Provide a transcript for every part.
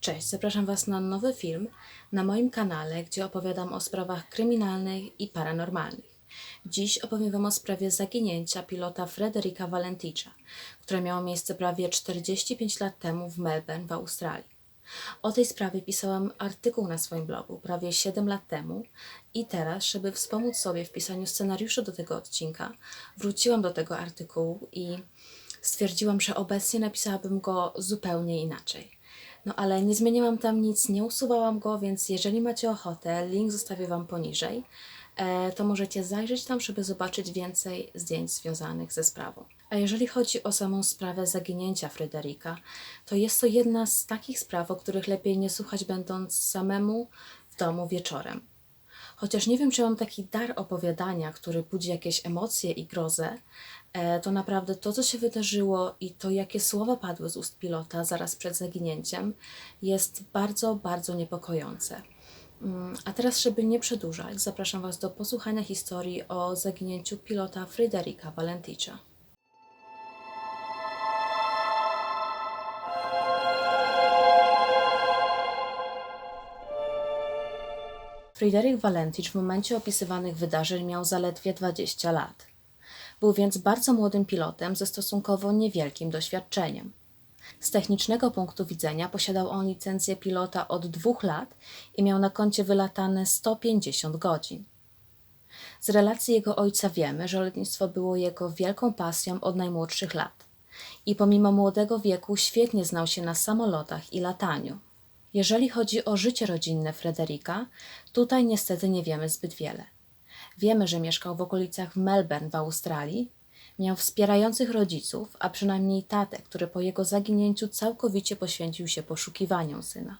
Cześć, zapraszam Was na nowy film na moim kanale, gdzie opowiadam o sprawach kryminalnych i paranormalnych. Dziś opowiem Wam o sprawie zaginięcia pilota Frederika Valenticza, które miało miejsce prawie 45 lat temu w Melbourne w Australii. O tej sprawie pisałam artykuł na swoim blogu prawie 7 lat temu i teraz, żeby wspomóc sobie w pisaniu scenariusza do tego odcinka, wróciłam do tego artykułu i stwierdziłam, że obecnie napisałabym go zupełnie inaczej. No ale nie zmieniłam tam nic, nie usuwałam go, więc jeżeli macie ochotę, link zostawię Wam poniżej, e, to możecie zajrzeć tam, żeby zobaczyć więcej zdjęć związanych ze sprawą. A jeżeli chodzi o samą sprawę zaginięcia Fryderyka, to jest to jedna z takich spraw, o których lepiej nie słuchać będąc samemu w domu wieczorem. Chociaż nie wiem, czy mam taki dar opowiadania, który budzi jakieś emocje i grozę, to naprawdę to, co się wydarzyło i to, jakie słowa padły z ust pilota zaraz przed zaginięciem, jest bardzo, bardzo niepokojące. Mm, A teraz, żeby nie przedłużać, zapraszam Was do posłuchania historii o zaginięciu pilota Fryderyka Valenticza. Fryderyk Valentich w momencie opisywanych wydarzeń miał zaledwie 20 lat. Był więc bardzo młodym pilotem ze stosunkowo niewielkim doświadczeniem. Z technicznego punktu widzenia posiadał on licencję pilota od dwóch lat i miał na koncie wylatane 150 godzin. Z relacji jego ojca wiemy, że lotnictwo było jego wielką pasją od najmłodszych lat i pomimo młodego wieku świetnie znał się na samolotach i lataniu. Jeżeli chodzi o życie rodzinne Frederika, tutaj niestety nie wiemy zbyt wiele. Wiemy, że mieszkał w okolicach Melbourne w Australii, miał wspierających rodziców, a przynajmniej tatę, który po jego zaginięciu całkowicie poświęcił się poszukiwaniom syna.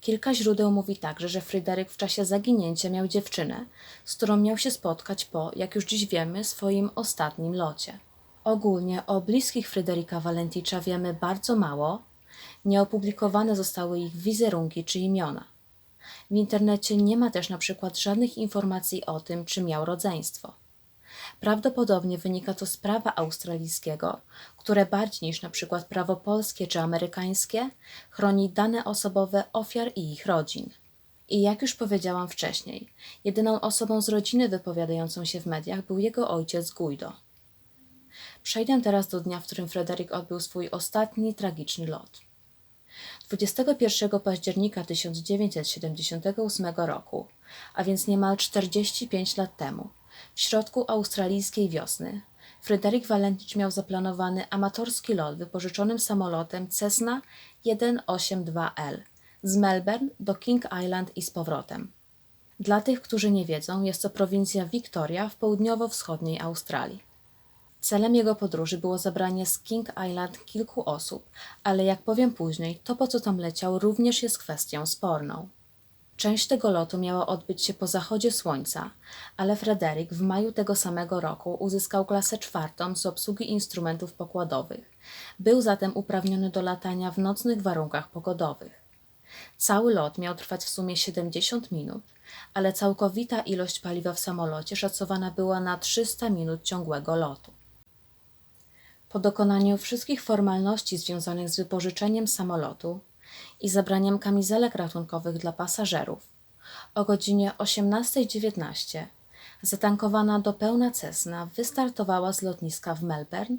Kilka źródeł mówi także, że Fryderyk w czasie zaginięcia miał dziewczynę, z którą miał się spotkać po, jak już dziś wiemy, swoim ostatnim locie. Ogólnie o bliskich Fryderyka Valenticza wiemy bardzo mało, nie opublikowane zostały ich wizerunki czy imiona. W internecie nie ma też na przykład żadnych informacji o tym, czy miał rodzeństwo. Prawdopodobnie wynika to z prawa australijskiego, które bardziej niż na przykład prawo polskie czy amerykańskie chroni dane osobowe ofiar i ich rodzin. I jak już powiedziałam wcześniej, jedyną osobą z rodziny wypowiadającą się w mediach był jego ojciec Guido. Przejdę teraz do dnia, w którym Frederick odbył swój ostatni tragiczny lot. 21 października 1978 roku, a więc niemal 45 lat temu, w środku australijskiej wiosny, Fryderyk Valentich miał zaplanowany amatorski lot wypożyczonym samolotem Cessna 182L z Melbourne do King Island i z powrotem. Dla tych, którzy nie wiedzą, jest to prowincja Victoria w południowo-wschodniej Australii. Celem jego podróży było zabranie z King Island kilku osób, ale jak powiem później, to po co tam leciał również jest kwestią sporną. Część tego lotu miała odbyć się po zachodzie słońca, ale Frederick w maju tego samego roku uzyskał klasę czwartą z obsługi instrumentów pokładowych. Był zatem uprawniony do latania w nocnych warunkach pogodowych. Cały lot miał trwać w sumie 70 minut, ale całkowita ilość paliwa w samolocie szacowana była na 300 minut ciągłego lotu. Po dokonaniu wszystkich formalności związanych z wypożyczeniem samolotu i zabraniem kamizelek ratunkowych dla pasażerów, o godzinie 18.19 zatankowana do pełna Cessna wystartowała z lotniska w Melbourne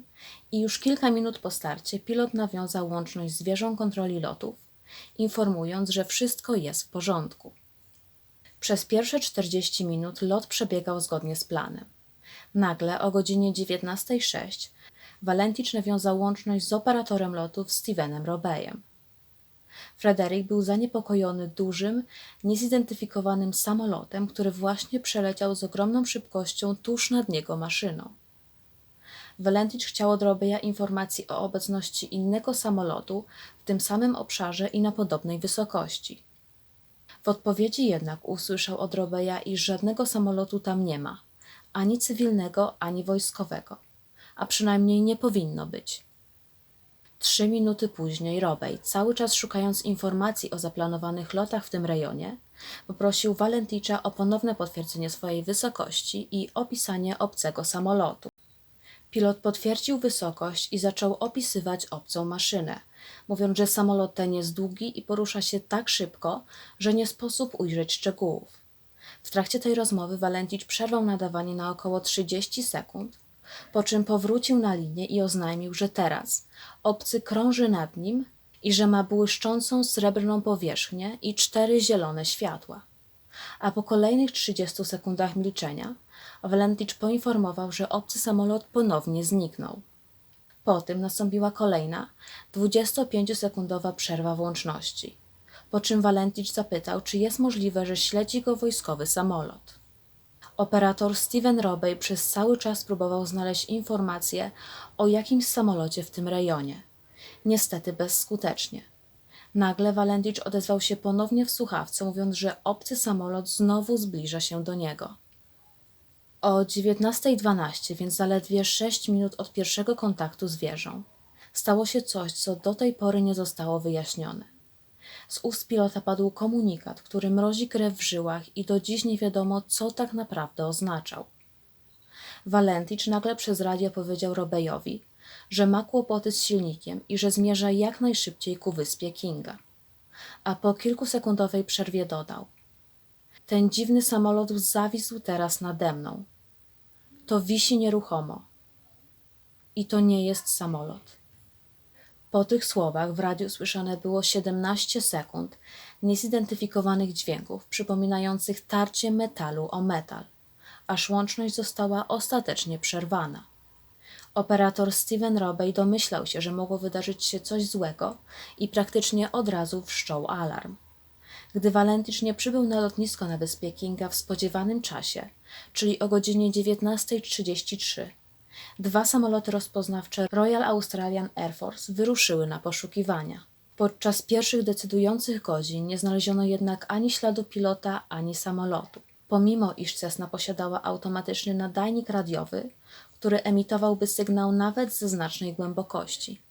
i już kilka minut po starcie pilot nawiązał łączność z wieżą kontroli lotów, informując, że wszystko jest w porządku. Przez pierwsze 40 minut lot przebiegał zgodnie z planem. Nagle o godzinie 19.06 Valentich nawiązał łączność z operatorem lotów Stevenem Robejem. Frederick był zaniepokojony dużym, niezidentyfikowanym samolotem, który właśnie przeleciał z ogromną szybkością tuż nad niego maszyną. Valentich chciał od Robeja informacji o obecności innego samolotu w tym samym obszarze i na podobnej wysokości. W odpowiedzi jednak usłyszał od Robeja, iż żadnego samolotu tam nie ma, ani cywilnego, ani wojskowego a przynajmniej nie powinno być. Trzy minuty później Robej, cały czas szukając informacji o zaplanowanych lotach w tym rejonie, poprosił Valenticza o ponowne potwierdzenie swojej wysokości i opisanie obcego samolotu. Pilot potwierdził wysokość i zaczął opisywać obcą maszynę, mówiąc, że samolot ten jest długi i porusza się tak szybko, że nie sposób ujrzeć szczegółów. W trakcie tej rozmowy Walenticz przerwał nadawanie na około 30 sekund, po czym powrócił na linię i oznajmił, że teraz obcy krąży nad nim i że ma błyszczącą srebrną powierzchnię i cztery zielone światła. A po kolejnych 30 sekundach milczenia Valentich poinformował, że obcy samolot ponownie zniknął. Po tym nastąpiła kolejna 25-sekundowa przerwa w łączności, po czym Valentich zapytał, czy jest możliwe, że śledzi go wojskowy samolot. Operator Steven Robey przez cały czas próbował znaleźć informacje o jakimś samolocie w tym rejonie. Niestety bezskutecznie. Nagle Valentich odezwał się ponownie w słuchawce, mówiąc, że obcy samolot znowu zbliża się do niego. O 19.12, więc zaledwie 6 minut od pierwszego kontaktu z wieżą, stało się coś, co do tej pory nie zostało wyjaśnione. Z ust pilota padł komunikat, który mrozi krew w żyłach i do dziś nie wiadomo, co tak naprawdę oznaczał. Valentich nagle przez radio powiedział Robejowi, że ma kłopoty z silnikiem i że zmierza jak najszybciej ku wyspie Kinga. A po kilkusekundowej przerwie dodał: Ten dziwny samolot zawisł teraz nade mną. To wisi nieruchomo. I to nie jest samolot. Po tych słowach w radiu słyszane było 17 sekund niezidentyfikowanych dźwięków przypominających tarcie metalu o metal, aż łączność została ostatecznie przerwana. Operator Steven Robey domyślał się, że mogło wydarzyć się coś złego i praktycznie od razu wszczął alarm. Gdy Valentich nie przybył na lotnisko na wyspie Kinga w spodziewanym czasie, czyli o godzinie 19.33, dwa samoloty rozpoznawcze Royal Australian Air Force wyruszyły na poszukiwania. Podczas pierwszych decydujących godzin nie znaleziono jednak ani śladu pilota, ani samolotu. Pomimo iż Cessna posiadała automatyczny nadajnik radiowy, który emitowałby sygnał nawet ze znacznej głębokości.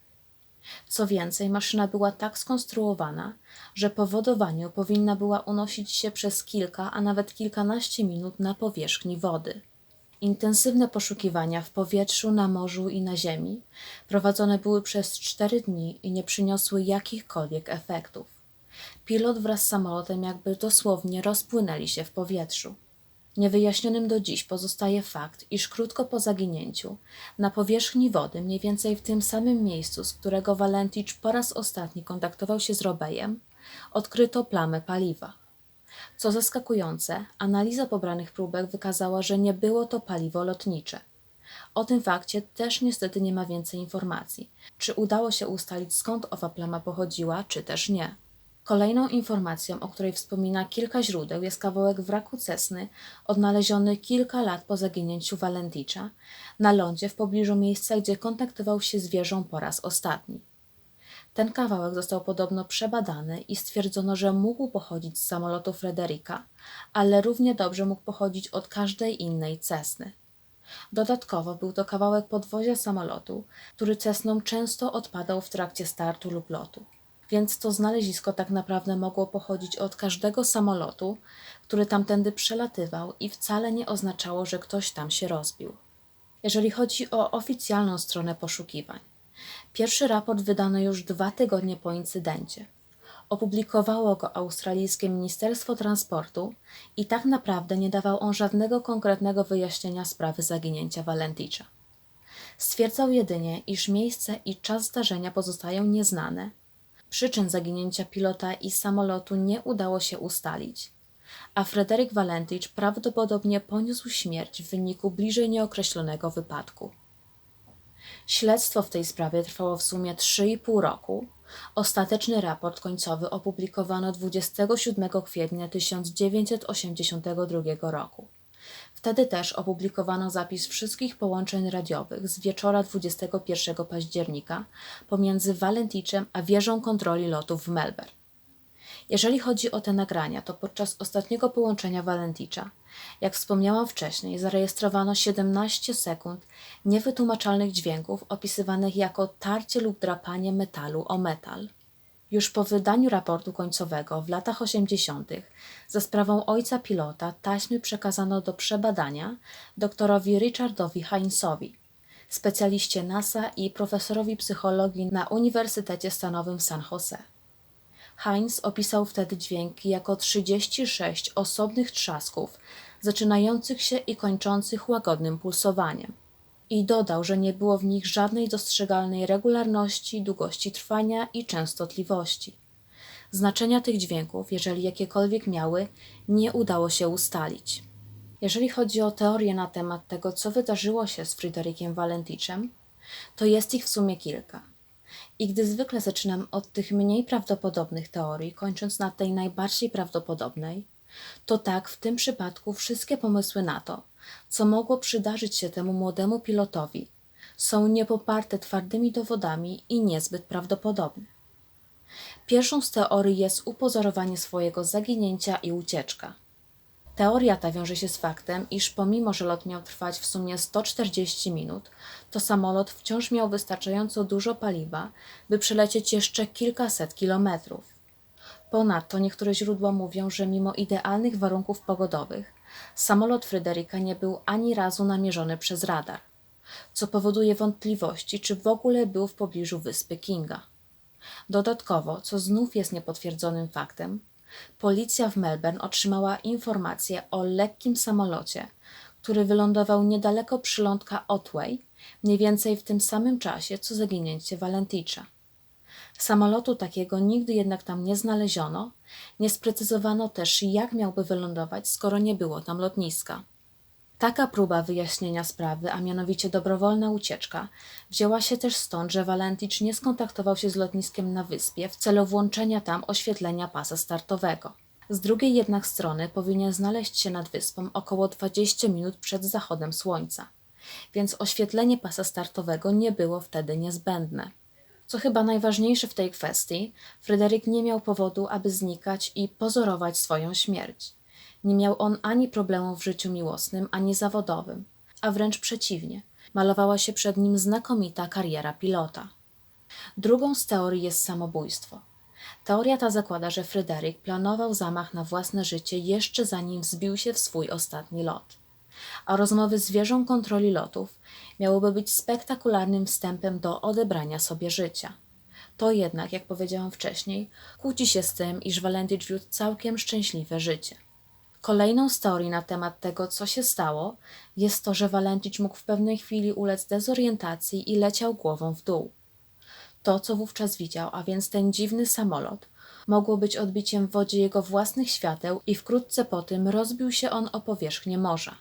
Co więcej, maszyna była tak skonstruowana, że po wodowaniu powinna była unosić się przez kilka, a nawet kilkanaście minut na powierzchni wody. Intensywne poszukiwania w powietrzu, na morzu i na ziemi prowadzone były przez cztery dni i nie przyniosły jakichkolwiek efektów. Pilot wraz z samolotem jakby dosłownie rozpłynęli się w powietrzu. Niewyjaśnionym do dziś pozostaje fakt, iż krótko po zaginięciu, na powierzchni wody, mniej więcej w tym samym miejscu, z którego Valentich po raz ostatni kontaktował się z Robejem, odkryto plamę paliwa. Co zaskakujące, analiza pobranych próbek wykazała, że nie było to paliwo lotnicze. O tym fakcie też niestety nie ma więcej informacji. Czy udało się ustalić skąd owa plama pochodziła, czy też nie. Kolejną informacją, o której wspomina kilka źródeł, jest kawałek wraku Cessny, odnaleziony kilka lat po zaginięciu Valenticza na lądzie w pobliżu miejsca, gdzie kontaktował się z wieżą po raz ostatni. Ten kawałek został podobno przebadany i stwierdzono, że mógł pochodzić z samolotu Frederika, ale równie dobrze mógł pochodzić od każdej innej Cessny. Dodatkowo był to kawałek podwozia samolotu, który Cessną często odpadał w trakcie startu lub lotu więc to znalezisko tak naprawdę mogło pochodzić od każdego samolotu, który tamtędy przelatywał i wcale nie oznaczało, że ktoś tam się rozbił. Jeżeli chodzi o oficjalną stronę poszukiwań, pierwszy raport wydano już dwa tygodnie po incydencie. Opublikowało go australijskie Ministerstwo Transportu i tak naprawdę nie dawał on żadnego konkretnego wyjaśnienia sprawy zaginięcia Valenticza. Stwierdzał jedynie, iż miejsce i czas zdarzenia pozostają nieznane Przyczyn zaginięcia pilota i samolotu nie udało się ustalić, a Frederick Valentich prawdopodobnie poniósł śmierć w wyniku bliżej nieokreślonego wypadku. Śledztwo w tej sprawie trwało w sumie 3,5 roku. Ostateczny raport końcowy opublikowano 27 kwietnia 1982 roku. Wtedy też opublikowano zapis wszystkich połączeń radiowych z wieczora 21 października pomiędzy Valenticzem a wieżą kontroli lotów w Melbourne. Jeżeli chodzi o te nagrania, to podczas ostatniego połączenia Valenticza, jak wspomniałam wcześniej, zarejestrowano 17 sekund niewytłumaczalnych dźwięków opisywanych jako tarcie lub drapanie metalu o metal. Już po wydaniu raportu końcowego w latach 80. za sprawą ojca pilota taśmy przekazano do przebadania doktorowi Richardowi Heinzowi, specjaliście NASA i profesorowi psychologii na Uniwersytecie Stanowym w San Jose. Heinz opisał wtedy dźwięki jako 36 osobnych trzasków, zaczynających się i kończących łagodnym pulsowaniem. I dodał, że nie było w nich żadnej dostrzegalnej regularności, długości trwania i częstotliwości. Znaczenia tych dźwięków, jeżeli jakiekolwiek miały, nie udało się ustalić. Jeżeli chodzi o teorie na temat tego, co wydarzyło się z Fryderykiem Walenticzem, to jest ich w sumie kilka. I gdy zwykle zaczynam od tych mniej prawdopodobnych teorii, kończąc na tej najbardziej prawdopodobnej, to tak w tym przypadku wszystkie pomysły na to, co mogło przydarzyć się temu młodemu pilotowi, są niepoparte twardymi dowodami i niezbyt prawdopodobne. Pierwszą z teorii jest upozorowanie swojego zaginięcia i ucieczka. Teoria ta wiąże się z faktem, iż pomimo, że lot miał trwać w sumie 140 minut, to samolot wciąż miał wystarczająco dużo paliwa, by przelecieć jeszcze kilkaset kilometrów. Ponadto niektóre źródła mówią, że mimo idealnych warunków pogodowych, samolot Fryderyka nie był ani razu namierzony przez radar, co powoduje wątpliwości, czy w ogóle był w pobliżu wyspy Kinga. Dodatkowo, co znów jest niepotwierdzonym faktem, policja w Melbourne otrzymała informację o lekkim samolocie, który wylądował niedaleko przylądka Otway, mniej więcej w tym samym czasie co zaginięcie Valenticza. Samolotu takiego nigdy jednak tam nie znaleziono, nie sprecyzowano też jak miałby wylądować, skoro nie było tam lotniska. Taka próba wyjaśnienia sprawy, a mianowicie dobrowolna ucieczka, wzięła się też stąd, że Walenticz nie skontaktował się z lotniskiem na wyspie w celu włączenia tam oświetlenia pasa startowego. Z drugiej jednak strony powinien znaleźć się nad wyspą około 20 minut przed zachodem słońca, więc oświetlenie pasa startowego nie było wtedy niezbędne. Co chyba najważniejsze w tej kwestii, Fryderyk nie miał powodu, aby znikać i pozorować swoją śmierć. Nie miał on ani problemów w życiu miłosnym, ani zawodowym, a wręcz przeciwnie, malowała się przed nim znakomita kariera pilota. Drugą z teorii jest samobójstwo. Teoria ta zakłada, że Fryderyk planował zamach na własne życie jeszcze zanim wzbił się w swój ostatni lot. A rozmowy z wieżą kontroli lotów miałyby być spektakularnym wstępem do odebrania sobie życia. To jednak, jak powiedziałam wcześniej, kłóci się z tym, iż Valentich wiódł całkiem szczęśliwe życie. Kolejną z na temat tego, co się stało, jest to, że Valentich mógł w pewnej chwili ulec dezorientacji i leciał głową w dół. To, co wówczas widział, a więc ten dziwny samolot, mogło być odbiciem w wodzie jego własnych świateł i wkrótce po tym rozbił się on o powierzchnię morza.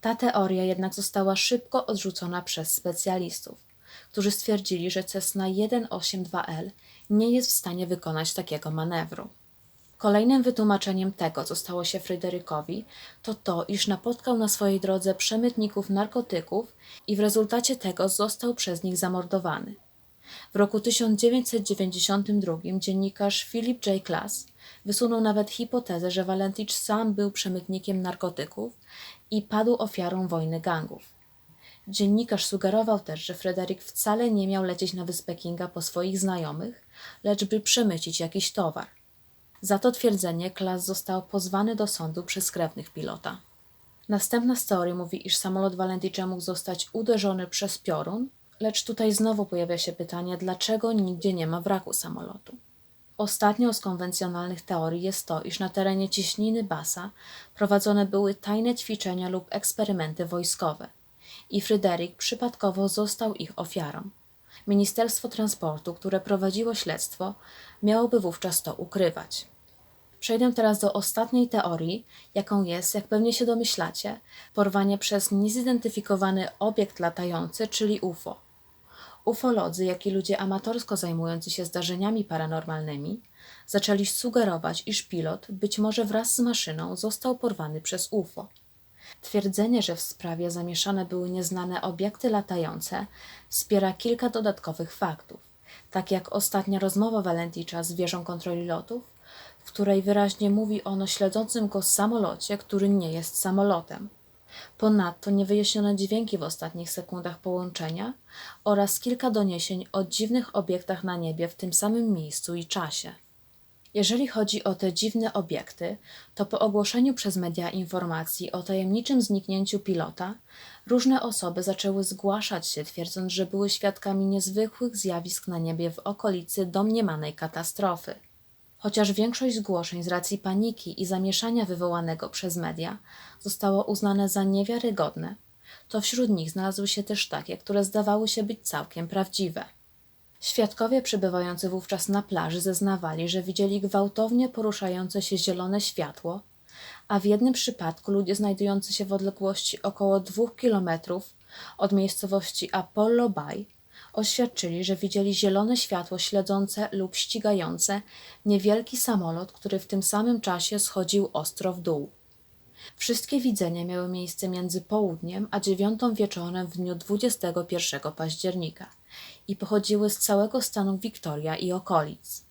Ta teoria jednak została szybko odrzucona przez specjalistów, którzy stwierdzili, że Cessna 182L nie jest w stanie wykonać takiego manewru. Kolejnym wytłumaczeniem tego, co stało się Fryderykowi, to to, iż napotkał na swojej drodze przemytników narkotyków i w rezultacie tego został przez nich zamordowany. W roku 1992 dziennikarz Philip J. Klass wysunął nawet hipotezę, że Valentich sam był przemytnikiem narkotyków i padł ofiarą wojny gangów. Dziennikarz sugerował też, że Fryderyk wcale nie miał lecieć na wyspę Kinga po swoich znajomych, lecz by przemycić jakiś towar. Za to twierdzenie Klas został pozwany do sądu przez krewnych pilota. Następna z teorii mówi, iż samolot Valenticza mógł zostać uderzony przez piorun, lecz tutaj znowu pojawia się pytanie, dlaczego nigdzie nie ma wraku samolotu. Ostatnią z konwencjonalnych teorii jest to, iż na terenie ciśniny Basa prowadzone były tajne ćwiczenia lub eksperymenty wojskowe i Fryderyk przypadkowo został ich ofiarą. Ministerstwo Transportu, które prowadziło śledztwo, miałoby wówczas to ukrywać. Przejdę teraz do ostatniej teorii, jaką jest, jak pewnie się domyślacie, porwanie przez niezidentyfikowany obiekt latający, czyli UFO. Ufolodzy, jak i ludzie amatorsko zajmujący się zdarzeniami paranormalnymi, zaczęli sugerować, iż pilot, być może wraz z maszyną, został porwany przez UFO. Twierdzenie, że w sprawie zamieszane były nieznane obiekty latające, wspiera kilka dodatkowych faktów, tak jak ostatnia rozmowa Valenticza z wieżą kontroli lotów, w której wyraźnie mówi on o śledzącym go samolocie, który nie jest samolotem. Ponadto niewyjaśnione dźwięki w ostatnich sekundach połączenia oraz kilka doniesień o dziwnych obiektach na niebie w tym samym miejscu i czasie. Jeżeli chodzi o te dziwne obiekty, to po ogłoszeniu przez media informacji o tajemniczym zniknięciu pilota, różne osoby zaczęły zgłaszać się, twierdząc, że były świadkami niezwykłych zjawisk na niebie w okolicy domniemanej katastrofy. Chociaż większość zgłoszeń z racji paniki i zamieszania wywołanego przez media zostało uznane za niewiarygodne, to wśród nich znalazły się też takie, które zdawały się być całkiem prawdziwe. Świadkowie przebywający wówczas na plaży zeznawali, że widzieli gwałtownie poruszające się zielone światło, a w jednym przypadku ludzie znajdujący się w odległości około dwóch kilometrów od miejscowości Apollo Bay oświadczyli, że widzieli zielone światło śledzące lub ścigające niewielki samolot, który w tym samym czasie schodził ostro w dół. Wszystkie widzenia miały miejsce między południem a dziewiątą wieczorem w dniu 21 października i pochodziły z całego stanu Wiktoria i okolic.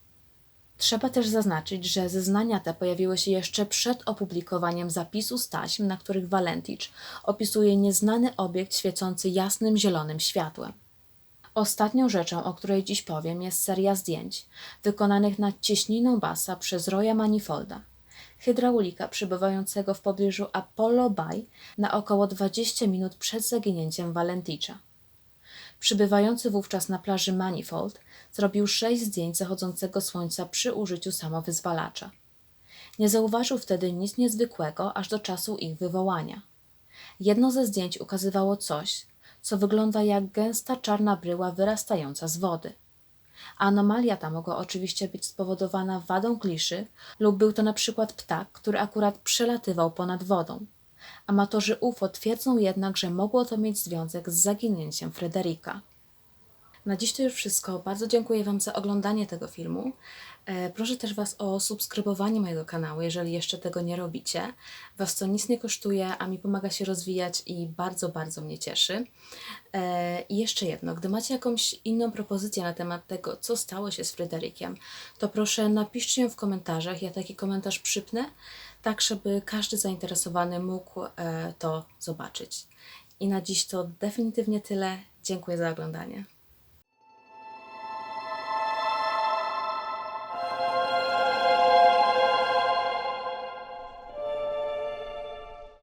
Trzeba też zaznaczyć, że zeznania te pojawiły się jeszcze przed opublikowaniem zapisu z taśm, na których Valentich opisuje nieznany obiekt świecący jasnym zielonym światłem. Ostatnią rzeczą, o której dziś powiem, jest seria zdjęć wykonanych nad cieśniną Bassa przez Roya Manifolda, hydraulika przybywającego w pobliżu Apollo Bay na około 20 minut przed zaginięciem Valenticha. Przybywający wówczas na plaży Manifold zrobił sześć zdjęć zachodzącego słońca przy użyciu samowyzwalacza. Nie zauważył wtedy nic niezwykłego aż do czasu ich wywołania. Jedno ze zdjęć ukazywało coś, co wygląda jak gęsta czarna bryła wyrastająca z wody. Anomalia ta mogła oczywiście być spowodowana wadą kliszy lub był to na przykład ptak, który akurat przelatywał ponad wodą. Amatorzy UFO twierdzą jednak, że mogło to mieć związek z zaginięciem Frederika. Na dziś to już wszystko. Bardzo dziękuję Wam za oglądanie tego filmu. E, Proszę też Was o subskrybowanie mojego kanału, jeżeli jeszcze tego nie robicie. Was to nic nie kosztuje, a mi pomaga się rozwijać i bardzo, bardzo mnie cieszy. E, I jeszcze jedno, gdy macie jakąś inną propozycję na temat tego, co stało się z Fryderykiem, to proszę napiszcie ją w komentarzach. Ja taki komentarz przypnę, tak żeby każdy zainteresowany mógł e, to zobaczyć. I na dziś to definitywnie tyle. Dziękuję za oglądanie.